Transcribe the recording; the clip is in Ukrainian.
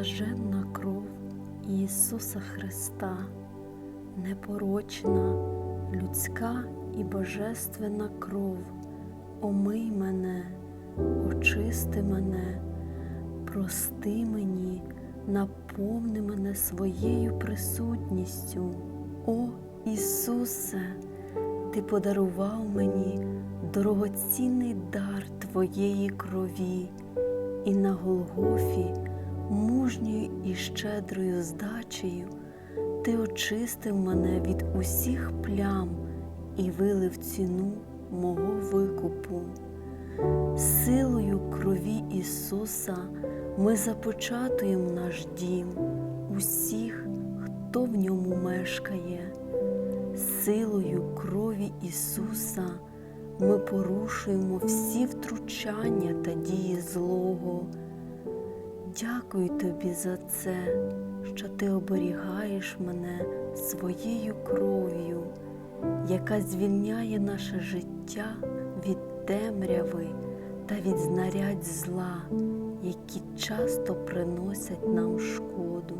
Блаженна кров Ісуса Христа, непорочна, людська і божественна кров, омий мене, очисти мене, прости мені, наповни мене своєю присутністю. О Ісусе, Ти подарував мені дорогоцінний дар Твоєї крові, і на Голгофі мужньою і щедрою здачею Ти очистив мене від усіх плям і вилив ціну мого викупу. Силою крові Ісуса ми започатуємо наш дім, усіх, хто в ньому мешкає. Силою крові Ісуса ми порушуємо всі втручання та дії злого. Дякую тобі за це, що ти оберігаєш мене своєю кров'ю, яка звільняє наше життя від темряви та від знарядь зла, які часто приносять нам шкоду.